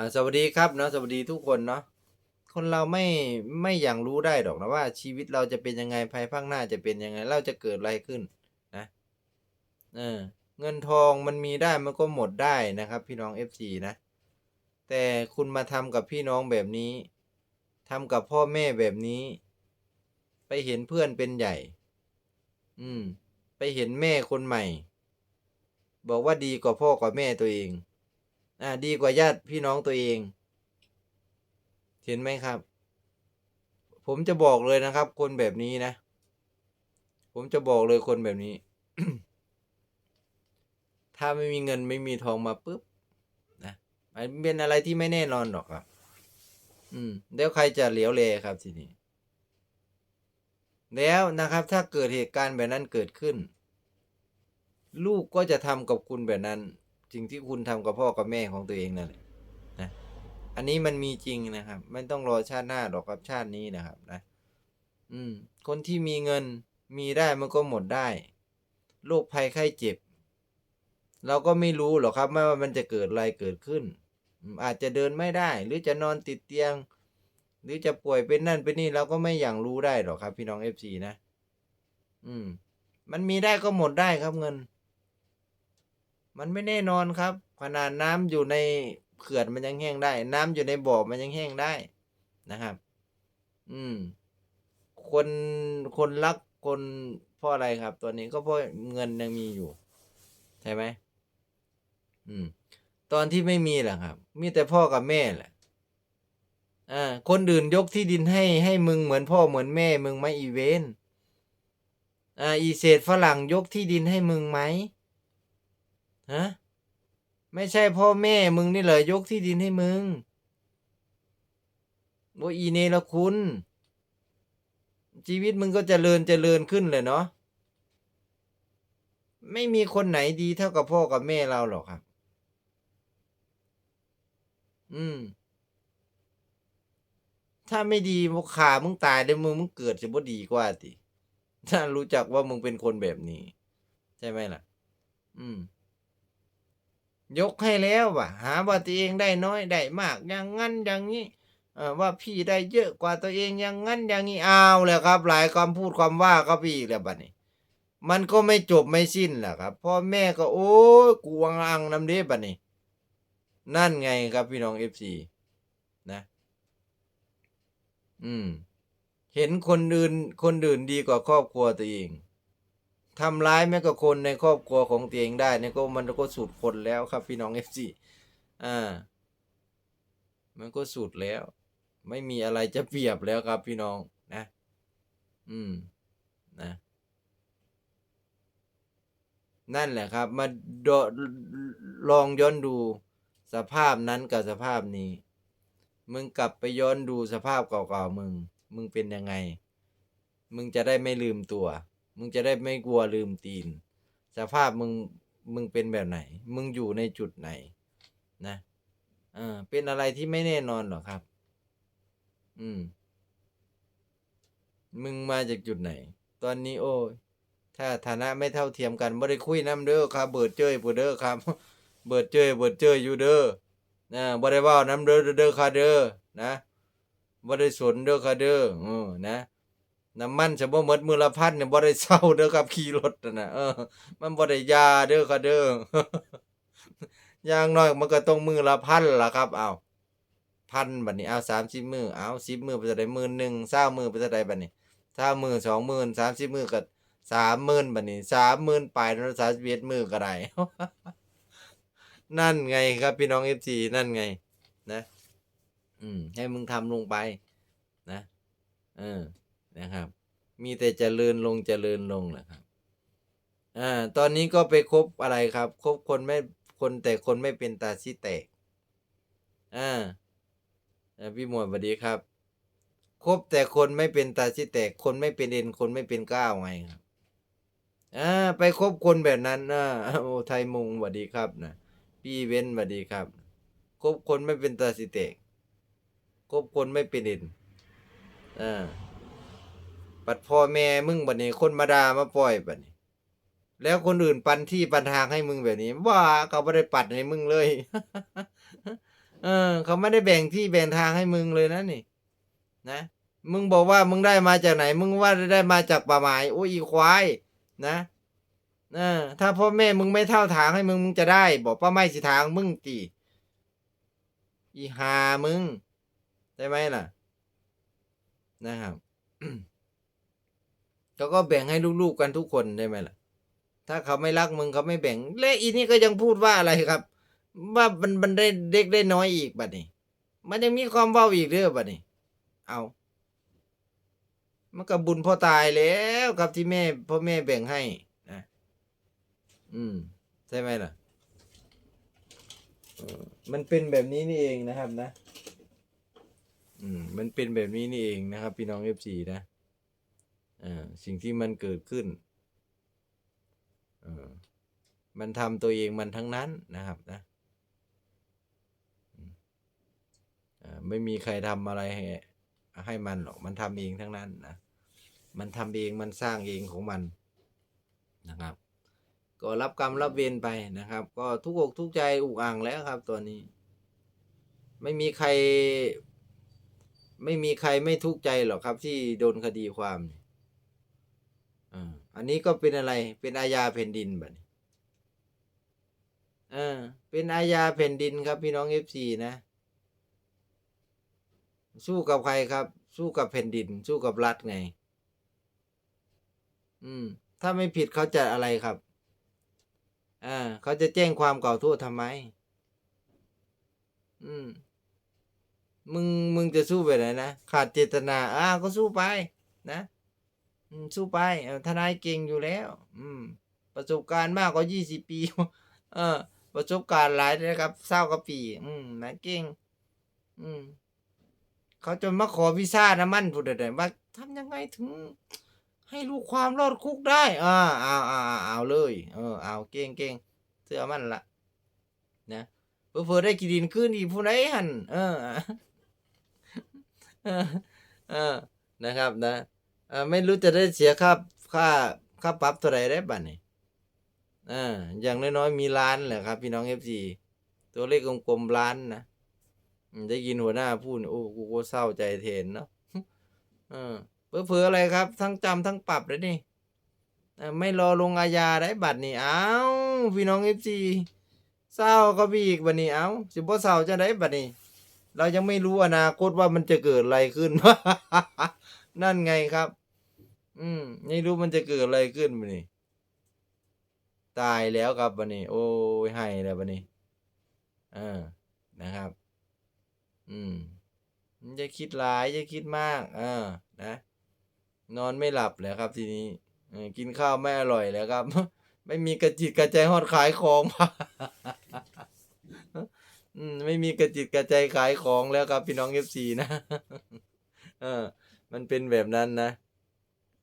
อ่าสวัสดีครับเนาะสวัสดีทุกคนเนาะคนเราไม่ไม่อย่างรู้ได้หรอกนะว่า ชีวิตเราจะเป็นยังไงภายภาคหน้าจะเป็นยังไงเราจะเกิดอะไรขึ้นนะเออเงินทองมันมีได้มันก็หมดได้นะครับ พี่น้อง FC นะ แต่คุณมาทำกับพี่น้องแบบนี้ทำกับพ่อแม่แบบนี้ ไปเห็นเพื่อนเป็นใหญ่ อืม ไปเห็นแม่คนใหม่ บอกว่าดีกว่าพ่อกว่าแม่ตัวเอง อ่าดีกว่าญาติพี่น้องตัวเอง เห็นไหมครับ ผมจะบอกเลยนะครับ คนแบบนี้นะ ผมจะบอกเลยคนแบบนี้ ถ้าไม่มีเงินไม่มีทองมาปุ๊บนะมันเป็นอะไรที่ไม่แน่นอนหรอกครับ อืมแล้วใครจะเหลียวเลครับทีนี้แล้วนะครับ ถ้าเกิดเหตุการณ์แบบนั้นเกิดขึ้น ลูกก็จะทำกับคุณแบบนั้น สิ่งที่คุณทำกับพ่อกับแม่ของตัวเองนั่นแหละนะ อันนี้มันมีจริงนะครับ ไม่ต้องรอชาติหน้าหรอกครับชาตินี้นะครับนะ อืม คนที่มีเงินมีได้มันก็หมดได้โรคภัยไข้เจ็บ เราก็ไม่รู้หรอกครับไม่ว่ามันจะเกิดอะไรเกิดขึ้น อาจจะเดินไม่ได้ หรือจะนอนติดเตียง หรือจะป่วยเป็นนั่นเป็นนี่เราก็ไม่อย่างรู้ได้หรอกครับ พี่น้องเอฟซีนะ อืม มันมีได้ก็หมดได้ครับเงิน มันไม่แน่นอนครับ ขนาดน้ำอยู่ในเขื่อนมันยังแห้งได้ น้ำอยู่ในบ่อมันยังแห้งได้นะครับ อืม คนคนรักคนเพราะอะไรครับ ตัวนี้ก็เพราะเงินยังมีอยู่ใช่ไหมอืม ตอนที่ไม่มีแหละครับ มีแต่พ่อกับแม่แหละอ่าคนอื่นยกที่ดินให้ให้มึงเหมือนพ่อเหมือนแม่ มึงไหมอีเวนอ่าอีเศษฝรั่งยกที่ดินให้มึงไหม ฮะไม่ใช่พ่อแม่มึงนี่เลยยกที่ดินให้มึงว่าอีเนรคุณ ชีวิตมึงก็จเจริญเจริญขึ้นเลยเนาะไม่มีคนไหนดีเท่ากับพ่อกับแม่เราหรอกครับ อืม ถ้าไม่ดีมึงขามึงตายได้มึงมึงเกิดจะบ่ดีกว่าติถ้ารู้จักว่ามึงเป็นคนแบบนี้ ใช่ไหมล่ะ อืม ยกให้แล้วว่ะหาว่าตัวเองได้น้อยได้มาก อย่างงั้นอย่างนี้ว่าพี่ได้เยอะกว่าตัวเองอย่างงั้นอย่างนี้อ้าวแล้วครับ หลายคำพูดความว่าก็พี่แล้วบัดนี้ มันก็ไม่จบไม่สิ้นแหละครับพ่อแม่ก็โอ้ยกวงอังน้ำเด้บัดนี้ นั่นไงครับพี่น้องเอฟซีนะ อืม เห็นคนอื่นคนอื่นดีกว่าครอบครัวตัวเอง ทำร้ายแม้กับคนในครอบครัวของตัวเองได้เนี่ยก็มันก็สุดคนแล้วครับพี่น้องเอฟซีอ่า มันก็สุดแล้ว ไม่มีอะไรจะเปรียบแล้วครับพี่น้องนะ อืมนะนั่นแหละครับ มาดลองย้อนดูสภาพนั้นกับสภาพนี้ มึงกลับไปย้อนดูสภาพเก่าๆมึง มึงเป็นยังไง มึงจะได้ไม่ลืมตัว มึงจะได้ไม่กลัวลืมตีน สภาพมึงมึงเป็นแบบไหน มึงอยู่ในจุดไหน นะเออเป็นอะไรที่ไม่แน่นอนหรอกครับ อืม มึงมาจากจุดไหน ตอนนี้โอ้ถ้าฐานะไม่เท่าเทียมกันบ่ได้คุยน้ำเด้อครับ เบิดเจ้ยผู้เด้อครับ เบิดเจ้ยเบิดเจ้ยอยู่เด้อนะบ่ได้ว้าน้ำเด้อเด้อค่ะเด้อนะบ่ได้สนเด้อค่ะเด้อเออนะ น้ำมันจะบ่หมดมือละพันเนี่ยบ่ได้เศร้าเด้อครับขี่รถนะนะเออ มันบ่ได้ยาเด้อค่ะเด้ออย่างน้อยมันก็ต้องมือละพันล่ะครับเอาพันบัดนี้เอาสามสิบมือเอาสิบมือไปจะได้หมื่นหนึ่งเศร้ามือไปจะได้บัดนี้เศร้ามือสองหมื่นสามสิบมือก็สามหมื่นบัดนี้สามหมื่นปลายแล้วสามสิบเอ็ดมือก็ได้นั่นไงครับพี่น้องเอฟซีนั่นไง นะ อืม ให้มึงทำลงไป นะ เออนะครับ มีแต่เจริญลงเจริญลงแหละครับอ่าตอนนี้ก็ไปคบอะไรครับคบคนไม่คนแต่คนไม่เป็นตาซิแตกอ่าพี่หมวดสวัสดีครับคบแต่คนไม่เป็นตาซิแตก คนไม่เป็นเอ็นคนไม่เป็นก้าวไงครับอ่าไปคบคนแบบนั้นนะโอ้ไทยมุงสวัสดีครับนะพี่เว้นสวัสดีครับคบคนไม่เป็นตาซิแตกคบคนไม่เป็นเอ็นอ่า ปัดพ่อแม่มึงบัดนี้คนมาดามาปล่อยบัดนี้ แล้วคนอื่นปันที่ปันทางให้มึงแบบนี้ว่าเขาไม่ได้ปัดให้มึงเลยเอออ เขาไม่ได้แบ่งที่แบ่งทางให้มึงเลยนะนี่ นะ มึงบอกว่ามึงได้มาจากไหน มึงว่าได้มาจากป่าไม้โอ้ยอีควาย นะเออถ้าพ่อแม่มึงไม่เท่าทางให้มึงมึงจะได้ บอกป้าไม่สิทางมึงตีอีหามึง ได้ไหมล่ะ นะครับ เขาก็แบ่งให้ลูกๆกันทุกคนได้ไหมล่ะ ถ้าเขาไม่รักมึงเขาไม่แบ่ง และอีนี่ก็ยังพูดว่าอะไรครับ ว่ามันมันได้เด็กได้น้อยอีกบัดนี้ มันยังมีความเว้าอีกเด้อบัดนี้ เอามันก็บุญพ่อตายแล้วครับที่แม่พ่อแม่แบ่งให้นะอืมใช่ไหมล่ะมันเป็นแบบนี้นี่เองนะครับนะ อืม มันเป็นแบบนี้นี่เองนะครับ พี่น้องเอฟซีนะ สิ่งที่มันเกิดขึ้น มันทำตัวเองมันทั้งนั้นนะครับนะอืมเอ่อไม่มีใครทำอะไรให้ให้มันหรอก มันทำเองทั้งนั้นนะ มันทำเองมันสร้างเองของมันนะครับ ก็รับกรรมรับเวรไปนะครับ ก็ทุกอกทุกใจอุกอ่างแล้วครับตัวนี้ ไม่มีใคร ไม่มีใครไม่ทุกข์ใจหรอกครับ ที่โดนคดีความเอันนี้ก็เป็นอะไร เป็นอาญาแผ่นดินแบบนี้อ่าเป็นอาญาแผ่นดินครับพี่น้องเอฟซีนะ สู้กับใครครับ สู้กับแผ่นดิน สู้กับรัฐไง อืม ถ้าไม่ผิดเขาจะอะไรครับ อ่า เขาจะแจ้งความกล่าวโทษทำไม อืม มึง มึงจะสู้ไปไหนนะ ขาดเจตนา อ่า ก็สู้ไป นะ สู้ไปทนายเก่งอยู่แล้ว อืม ประสบการณ์มากกว่ายี่สิบปี เออ ประสบการณ์หลายนะครับเศร้ากว่าปี อืมนะเก่ง อืม เขาจนมาขอวีซ่านะมั่นพูดได้ว่าทำยังไงถึง ให้ลูกความรอดคุกได้ อ่าเอาเอาเอาเอาเลย เออ เอาเก่งเก่งเสื้อมั่นละนะเพื่อๆได้กินดินขึ้นอีกผู้ใดหันเออ เออ นะครับนะ เออไม่รู้จะได้เสียค่าค่าค่าปรับเท่าไรได้บัดนี้อ่าอย่างน้อยๆมีล้านแหละครับ พี่น้องเอฟซีตัวเลขกลมๆล้านนะได้ยินหัวหน้าพูดโอ้กูก็เศร้าใจเทนเนาะเออเผื่ออะไรครับ ทั้งจำทั้งปรับเลยนี่ไม่รอลงอาญาได้บัตรนี่เอ้าพี่น้องเอฟซีเศร้าก็บีอีกบัดนี้เอ้าสิบ่เศร้าจะได้บัดนี้ เรายังไม่รู้อนาคตว่ามันจะเกิดอะไรขึ้น นั่นไงครับ อืมไม่รู้มันจะเกิดอะไรขึ้นบัดนี้ตายแล้วครับบัดนี้ โอ้ยให้แล้วบัดนี้เออนะครับ อืมอย่าคิดหลายอย่าคิดมาก เออ นะ นอนไม่หลับแล้วครับทีนี้กินข้าวไม่อร่อยแล้วครับ ไม่มีกระจิตกระใจฮอดขายของอืมไม่มีกระจิตกระใจขายของแล้วครับพี่น้องเอฟซีนะ เออ มันเป็นแบบนั้นนะ